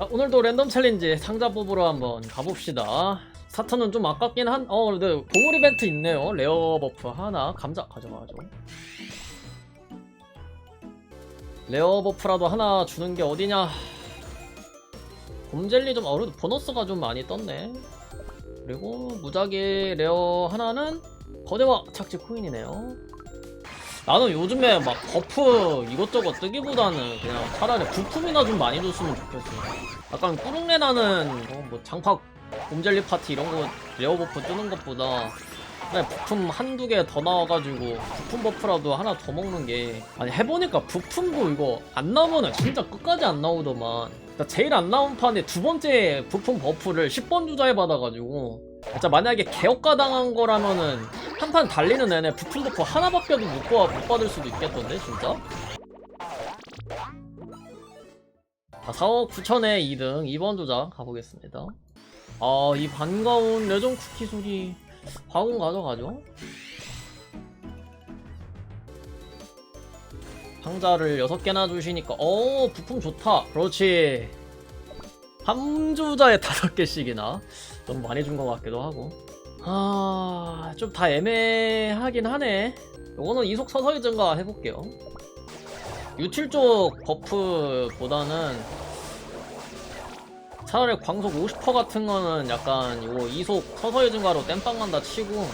아, 오늘도 랜덤 챌린지 상자 뽑으러 한번 가봅시다. 사턴은 좀 아깝긴 한, 어, 근데 동물 이벤트 있네요. 레어 버프 하나, 감자 가져가죠. 레어 버프라도 하나 주는 게 어디냐. 곰젤리 좀, 어, 그래도 보너스가 좀 많이 떴네. 그리고 무작위 레어 하나는 거대화 착지 코인이네요. 나는 요즘에 막 버프 이것저것 뜨기보다는 그냥 차라리 부품이나 좀 많이 줬으면 좋겠어. 약간 꾸릉내 나는 어, 뭐 장팍 곰젤리 파티 이런 거 레어 버프 뜨는 것보다 그냥 부품 한두 개 더 나와가지고 부품 버프라도 하나 더 먹는 게 아니 해보니까 부품도 이거 안 나오면은 진짜 끝까지 안 나오더만. 나 제일 안 나온 판에 두 번째 부품 버프를 10번 주자에 받아가지고. 진짜 만약에 개혁가 당한 거라면은 한 판 달리는 내내 부품 버프 하나밖에도 못, 봐- 못 받을 수도 있겠던데 진짜? 자, 4억 9천에 2등 2번 조작 가보겠습니다. 아 이 반가운 레전 쿠키 소리 화공 가져가죠? 상자를 6개나 주시니까 어 부품 좋다. 그렇지. 한 주자에 5개씩이나 너무 많이 준 것 같기도 하고 아, 좀 다 애매하긴 하네. 요거는 이속 서서히 증가 해볼게요. 유틸 쪽 버프보다는 차라리 광속 50% 같은 거는 약간 요거 이속 서서히 증가로 땜빵 간다 치고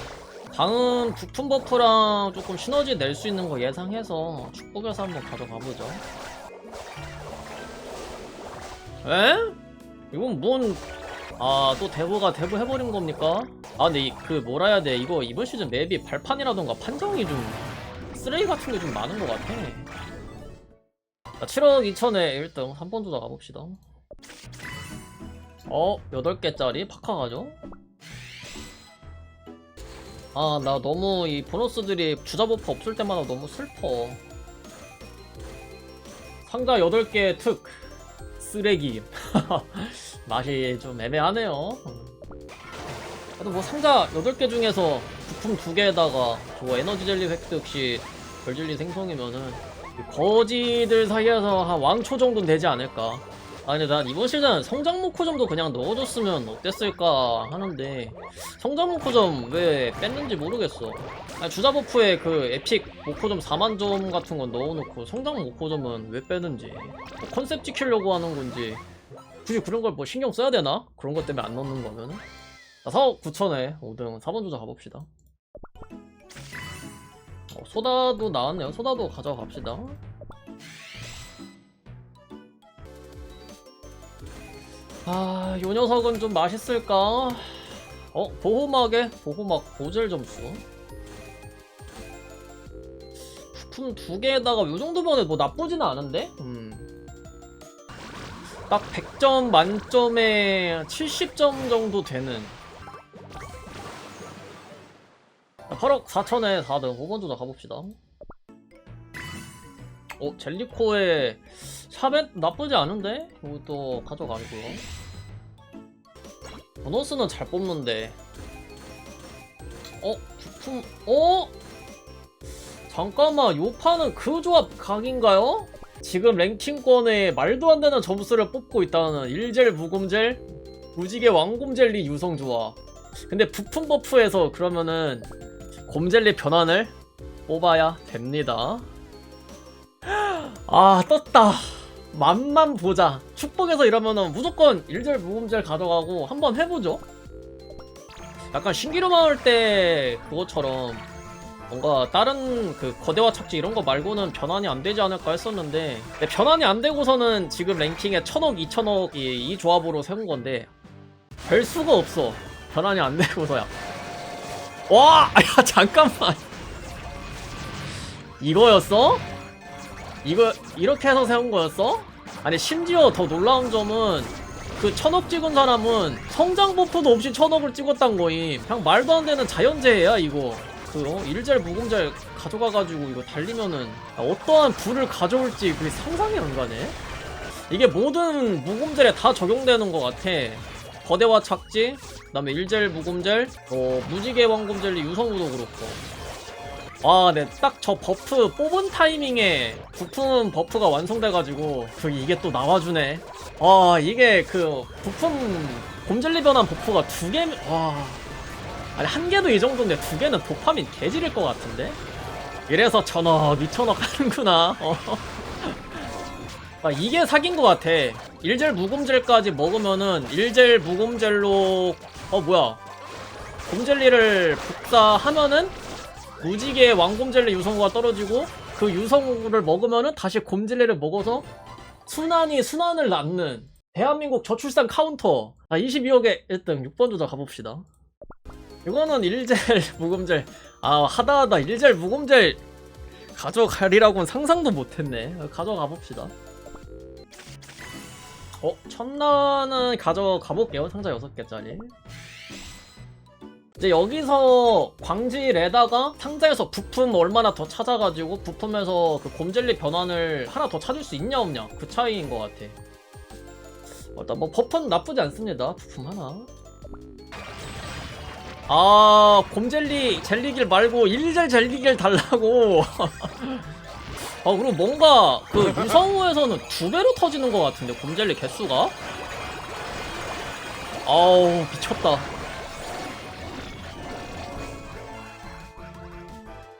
다음 부품 버프랑 조금 시너지 낼 수 있는 거 예상해서 축복에서 한번 가져가 보죠. 에? 이건 뭔 아 또 대부가 대부 해버린 겁니까? 아 근데 이, 그 뭐라 해야 돼? 이거 이번 시즌 맵이 발판이라던가 판정이 좀 쓰레기 같은 게 좀 많은 것 같아. 자, 7억 2천에 1등. 3번 조작 가봅시다. 어 8개짜리? 파카 가죠? 아 나 너무 이 보너스들이 주자 버프 없을 때마다 너무 슬퍼. 상자 8개 특. 쓰레기. 맛이 좀 애매하네요. 그래도 뭐 상자 8개 중에서 부품 2개에다가 저 에너지 젤리 획득 시 별젤리 생성이면은 거지들 사이에서 한 왕초 정도는 되지 않을까. 아 근데 난 이번 시즌 성장 모코점도 그냥 넣어줬으면 어땠을까 하는데 성장 모코점 왜 뺐는지 모르겠어. 아니, 주자 버프에 그 에픽 모코점 4만 점 같은 건 넣어놓고 성장 모코점은 왜 빼는지 뭐 컨셉 지키려고 하는 건지 굳이 그런 걸 뭐 신경 써야 되나? 그런 것 때문에 안 넣는 거면은 자, 4억 9천에 5등 4번 조작 가봅시다 어, 소다도 나왔네요 소다도 가져가 갑시다 아, 요 녀석은 좀 맛있을까? 어, 보호막에 보호막 보젤 점수. 부품 두 개에다가 요 정도면 뭐 나쁘지는 않은데? 음. 딱 100점 만점에 70점 정도 되는 8억 4천에 4등 5번 조작 가봅시다 어 젤리코의 샤벳 나쁘지 않은데? 이것도 가져가고요 보너스는 잘 뽑는데 어? 부품 어? 잠깐만 요 판은 그 조합 각인가요? 지금 랭킹권에 말도 안 되는 점수를 뽑고 있다는 일젤 무곰젤 무지개 왕곰젤리 유성 조합 근데 부품 버프에서 그러면은 곰젤리 변환을 뽑아야 됩니다. 아 떴다. 맛만 보자. 축복에서 이러면은 무조건 일젤 무곰젤 가져가고 한번 해보죠. 약간 신기루 마을 때 그것처럼 뭔가 다른 그 거대화 착지 이런 거 말고는 변환이 안 되지 않을까 했었는데 변환이 안 되고서는 지금 랭킹에 1000억, 2000억이 이 조합으로 세운 건데 별 수가 없어. 변환이 안 되고서야 와! 야 잠깐만 이거였어? 이거 이렇게 해서 세운 거였어? 아니 심지어 더 놀라운 점은 그 천억 찍은 사람은 성장 버프도 없이 천억을 찍었단 거임 그냥 말도 안 되는 자연재해야 이거 그 어, 일젤 무공젤 가져가가지고 이거 달리면은 어떠한 부를 가져올지 그게 상상이 안 가네 이게 모든 무공젤에 다 적용되는 것 같아 거대화 착지 그 다음에 일젤 무공젤 어, 무지개 왕곰젤리 유성우도 그렇고 와, 네, 딱 저 버프 뽑은 타이밍에 부품 버프가 완성돼가지고 그 이게 또 나와주네. 와, 이게 그 부품 곰젤리 변환 버프가 두 개, 와, 아니 한 개도 이 정도인데 두 개는 도파민 개질일 것 같은데. 이래서 천억, 이천억 하는구나. 어. 아, 이게 사기인 것 같아. 일젤 무곰젤까지 먹으면은 일젤 무곰젤로 어 뭐야? 곰젤리를 복사하면은 무지개 왕곰젤리 유성우가 떨어지고 그 유성우를 먹으면은 다시 곰젤리를 먹어서 순환이 순환을 낳는 대한민국 저출산 카운터. 아 22억에 1등. 6번 조작 가봅시다. 이거는 일젤 무곰젤. 아 하다하다 일젤 무곰젤 가져가리라고는 상상도 못했네. 가져가 봅시다 어? 첫날은 가져가 볼게요. 상자 6개짜리. 이제 여기서 광질에다가 상자에서 부품 얼마나 더 찾아가지고 부품에서 그 곰젤리 변환을 하나 더 찾을 수 있냐 없냐. 그 차이인 것 같아. 일단 뭐 버프는 나쁘지 않습니다. 부품 하나. 아 곰젤리 젤리길 말고 일젤 젤리길 달라고 아 그리고 뭔가 그 유성우에서는 두 배로 터지는 것 같은데 곰젤리 개수가? 아우 미쳤다.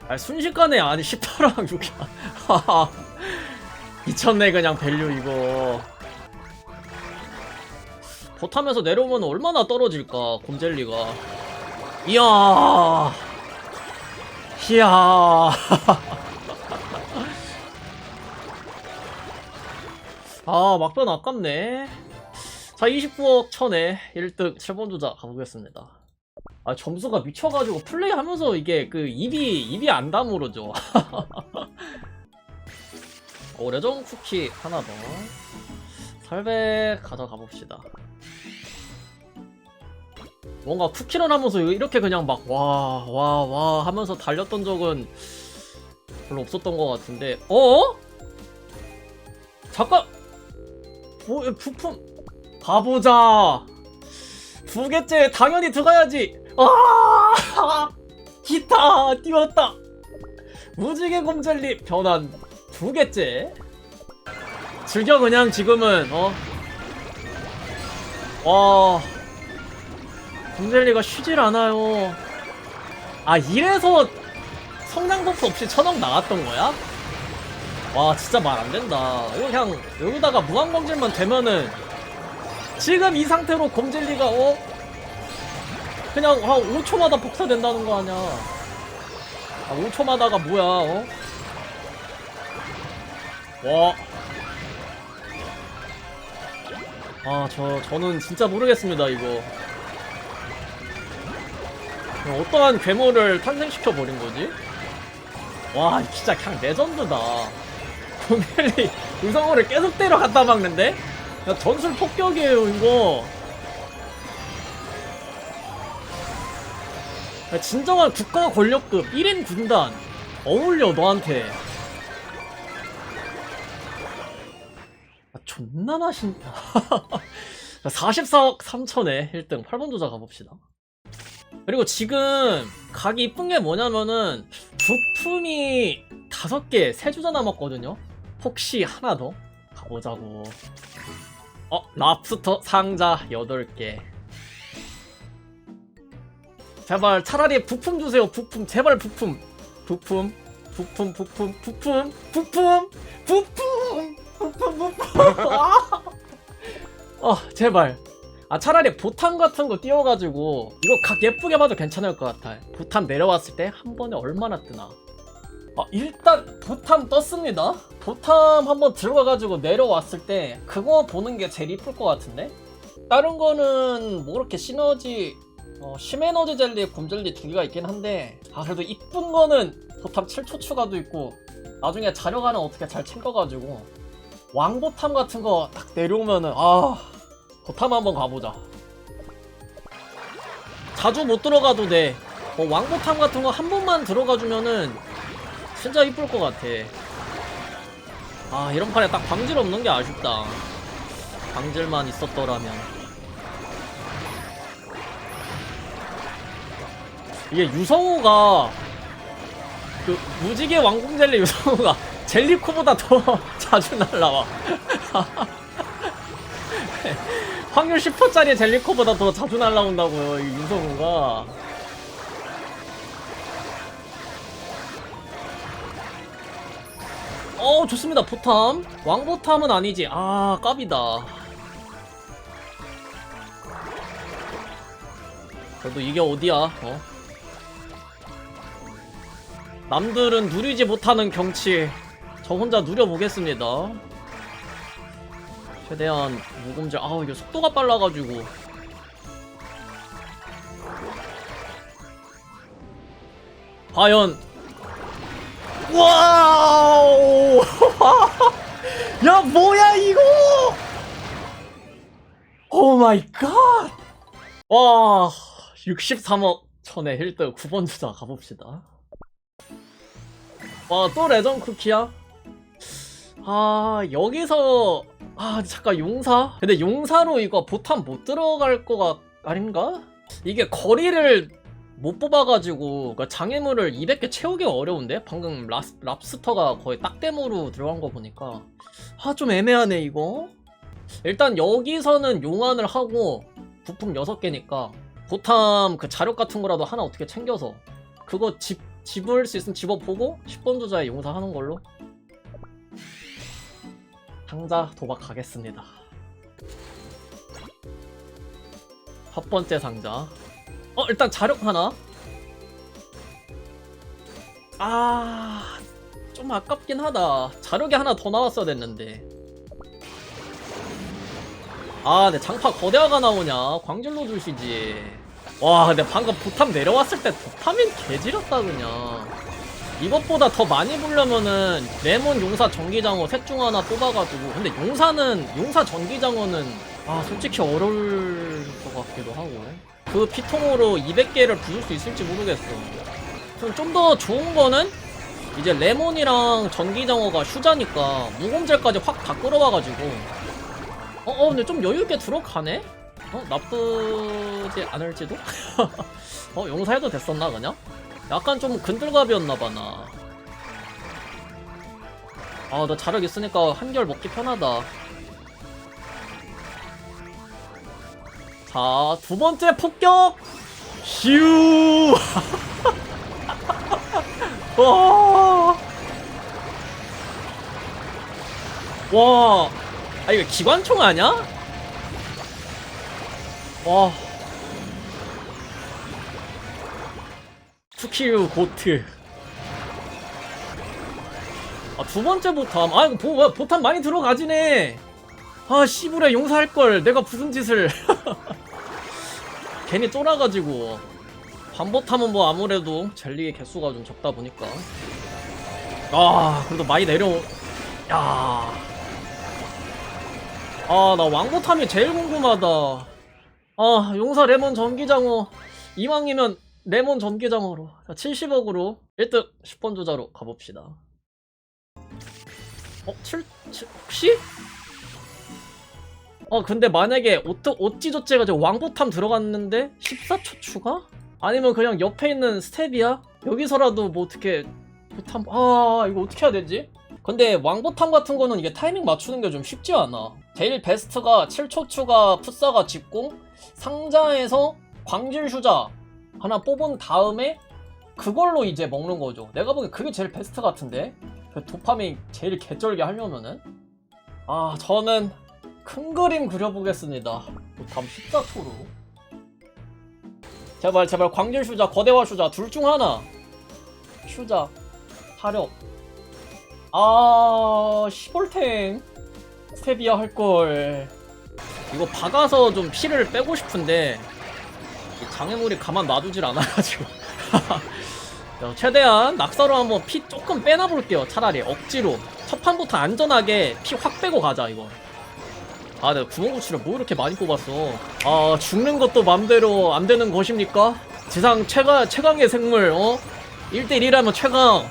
아 순식간에 아니 18랑 6이야 미쳤네 그냥 밸류 이거. 버타면서 내려오면 얼마나 떨어질까 곰젤리가. 이야. 이야 아 막변 아깝네. 자 29억 천에 1등 7번 조자 가보겠습니다. 아 점수가 미쳐가지고 플레이하면서 이게 그 입이 입이 안 다물어져. 오래전 쿠키 하나 더. 800 가져가 봅시다. 뭔가 쿠키런 하면서 이렇게 그냥 막 와 와 와 하면서 달렸던 적은 별로 없었던 것 같은데. 어? 잠깐 뭐 부품 가보자. 두 개째 당연히 들어가야지. 아! 기타 띄웠다. 무지개 곰젤리 변환 두 개째. 즐겨 그냥 지금은 어? 와, 곰젤리가 쉬질 않아요. 아, 이래서 성장 버프 없이 천억 나왔던 거야? 와, 진짜 말 안 된다. 이거 그냥 여기다가 무한 검질만 되면은 지금 이 상태로 곰젤리가 어? 그냥 한 5초마다 복사된다는 거 아니야. 아, 5초마다가 뭐야, 어? 와. 아, 저, 저는 진짜 모르겠습니다, 이거. 어떠한 괴물을 탄생시켜버린 거지? 와, 진짜 그냥 레전드다. 도멜리 의성어를 계속 때려 갖다 막는데? 야, 전술 폭격이에요, 이거. 야, 진정한 국가 권력급 1인 군단. 어울려, 너한테. 아, 존나 맛있다. 44억 3천에 1등 8번 조사 가봅시다. 그리고 지금 각이 이쁜 게 뭐냐면은 부품이 다섯 개, 세 주자 남았거든요. 혹시 하나 더 가보자고. 어, 랍스터 상자 8개. 제발 차라리 부품 주세요. 부품 제발 부품. 부품. 부품 부품 부품 부품 부품 부품 부품 아! 어 제발 아 차라리 보탄 같은 거 띄워가지고 이거 각 예쁘게 봐도 괜찮을 것 같아 보탄 내려왔을 때 한 번에 얼마나 뜨나 아 일단 보탐 떴습니다. 보탐 한번 들어가가지고 내려왔을 때 그거 보는 게 제일 이쁠 것 같은데? 다른 거는 뭐 그렇게 시너지 어, 심에너지 젤리 곰젤리 두 개가 있긴 한데 아 그래도 이쁜 거는 보탐 7초 추가도 있고 나중에 자료가는 어떻게 잘 챙겨가지고 왕보탐 같은 거 딱 내려오면은 아 보탐 한번 가보자. 자주 못 들어가도 돼. 어, 왕보탐 같은 거 한 번만 들어가주면은 진짜 이쁠 것 같아 아 이런 판에 딱 방질 없는 게 아쉽다 방질만 있었더라면 이게 유성우가 그 무지개 왕궁 젤리 유성우가 젤리코보다 더 자주 날라와. 확률 10%짜리 젤리코보다 더 자주 날라온다고요, 이 유성우가. 어, 좋습니다, 포탐. 왕포탐은 아니지. 아, 깝이다. 그래도 이게 어디야, 어? 남들은 누리지 못하는 경치 저 혼자 누려보겠습니다 최대한 무금질 아우 이게 속도가 빨라가지고 과연 와우 야 뭐야 이거 오 마이 갓와 63억 천의 힐드 9번 주자 가봅시다 와, 또 레전 쿠키야? 아, 여기서, 아, 잠깐, 용사? 근데 용사로 이거 보탐 못 들어갈 거가, 아닌가? 이게 거리를 못 뽑아가지고, 그러니까 장애물을 200개 채우기가 어려운데? 방금 랍, 랍스터가 거의 딱대모로 들어간 거 보니까. 아, 좀 애매하네, 이거. 일단 여기서는 용안을 하고, 부품 6개니까, 보탐 그 자력 같은 거라도 하나 어떻게 챙겨서, 그거 집 집을 수 있으면 집어보고 10번 주자에 용사하는 걸로 상자 도박 가겠습니다 첫 번째 상자 어 일단 자력 하나. 아 좀 아깝긴 하다. 자력이 하나 더 나왔어야 됐는데. 아 근데 장파 거대화가 나오냐? 광질로 주시지. 와 근데 방금 보탐 내려왔을 때 도파민 개지렸다 그냥. 이것보다 더 많이 보려면은 레몬 용사 전기장어 셋 중 하나 뽑아가지고. 근데 용사는 용사 전기장어는 아 솔직히 어려울 것 같기도 하고 그 피통으로 200개를 부술 수 있을지 모르겠어 좀 더 좋은 거는 이제 레몬이랑 전기장어가 휴자니까 무공젤까지 확 다 끌어와가지고 어, 어 근데 좀 여유있게 들어가네? 어? 나쁘지 않을지도? 어? 용사해도 됐었나 그냥? 약간 좀 근들갑이었나봐 나. 아, 나 자력 있으니까 한결 먹기 편하다. 자, 두 번째 폭격! 휴! 와! 와! 아, 이거 기관총 아냐? 와. 쿠키유 고트. 아, 두 번째 보탐. 아, 이거 보, 보탐 많이 들어가지네. 아, 씨부레 용사할걸. 내가 무슨 짓을. 괜히 쫄아가지고. 반보탐은 뭐 아무래도 젤리의 개수가 좀 적다 보니까. 아, 그래도 많이 내려. 야. 아, 나 왕보탐이 제일 궁금하다. 아 용사 레몬 전기장어 이왕이면 레몬 전기장어로 70억으로 1등 10번 조자로 가봅시다 어? 7, 7 혹시? 어 근데 만약에 어떠, 어찌저찌 해가지고 왕보탐 들어갔는데 14초 추가? 아니면 그냥 옆에 있는 스텝이야? 여기서라도 뭐 어떻게 보탐 아 이거 어떻게 해야 되지? 근데 왕보탐 같은 거는 이게 타이밍 맞추는 게 좀 쉽지 않아 제일 베스트가 7초 추가 풋사가 집공 상자에서 광질 휴자 하나 뽑은 다음에 그걸로 이제 먹는 거죠. 내가 보기엔 그게 제일 베스트 같은데 그 도파민 제일 개쩔게 하려면은 아 저는 큰 그림 그려보겠습니다. 다음 14초로 제발 제발 광질 휴자 거대화 휴자 둘 중 하나. 휴자 타력 아 시볼탱 스테비아 할걸. 이거 박아서 좀 피를 빼고 싶은데 이 장애물이 가만 놔두질 않아가지고. 자, 최대한 낙사로 한번 피 조금 빼놔볼게요 차라리. 억지로. 첫 판부터 안전하게 피 확 빼고 가자 이거 아 내가 구멍구치를 뭐 이렇게 많이 뽑았어 아 죽는 것도 맘대로 안 되는 것입니까? 지상 최강, 최강의 생물 어? 1대1이라면 최강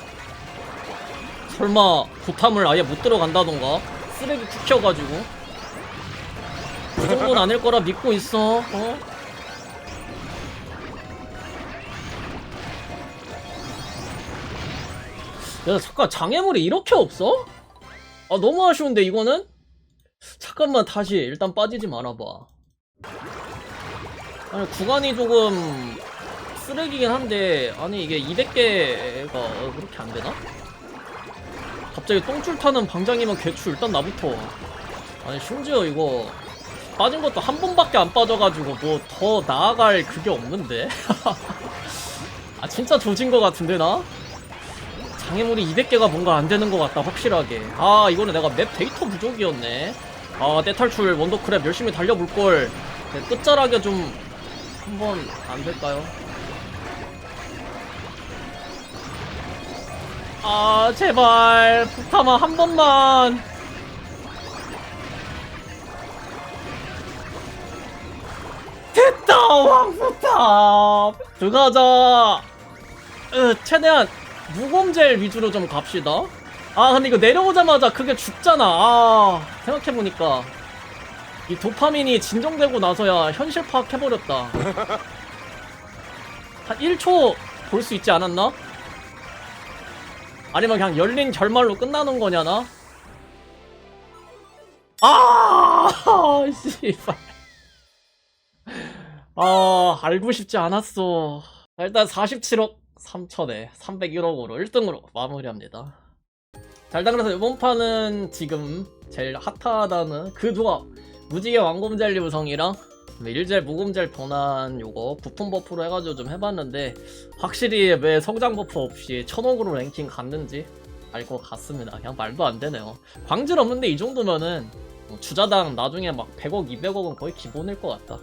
설마 부탐을 아예 못 들어간다던가 쓰레기 쿡혀가지고 그 정도는 아닐 거라 믿고 있어. 어? 야 잠깐 장애물이 이렇게 없어? 아 너무 아쉬운데 이거는? 잠깐만 다시 일단 빠지지 말아봐. 아니 구간이 조금 쓰레기긴 한데 아니 이게 200개가 그렇게 안 되나? 갑자기 똥줄 타는 방장이면 개추 일단 나부터. 아니 심지어 이거 빠진 것도 한 번밖에 안 빠져가지고 뭐 더 나아갈 그게 없는데? 아 진짜 조진 것 같은데 나? 장애물이 200개가 뭔가 안 되는 것 같다 확실하게. 아 이거는 내가 맵 데이터 부족이었네 아 떼탈출 원더크랩 열심히 달려볼걸. 네, 끝자락에 좀 한번 안 될까요? 아 제발. 부타마 한 번만. 됐다 왕부타 들어가자. 으, 최대한 무검젤 위주로 좀 갑시다 아 근데 이거 내려오자마자 그게 죽잖아 아 생각해보니까 이 도파민이 진정되고 나서야 현실 파악해버렸다 한 1초 볼 수 있지 않았나? 아니면 그냥 열린 결말로 끝나는 거냐 나? 아, 씨발. 아, 알고 싶지 않았어. 일단 47억 3천에 301억으로 1등으로 마무리합니다. 자, 일단 그래서 이번 판은 지금 제일 핫하다는 그 조합. 무지개 왕검젤리 우성이랑 일젤 무검젤 변환 요거 부품 버프로 해가지고 좀 해봤는데 확실히 왜 성장 버프 없이 천억으로 랭킹 갔는지 알 것 같습니다. 그냥 말도 안 되네요. 광질 없는데 이 정도면은 뭐 주자당 나중에 막 100억, 200억은 거의 기본일 것 같다.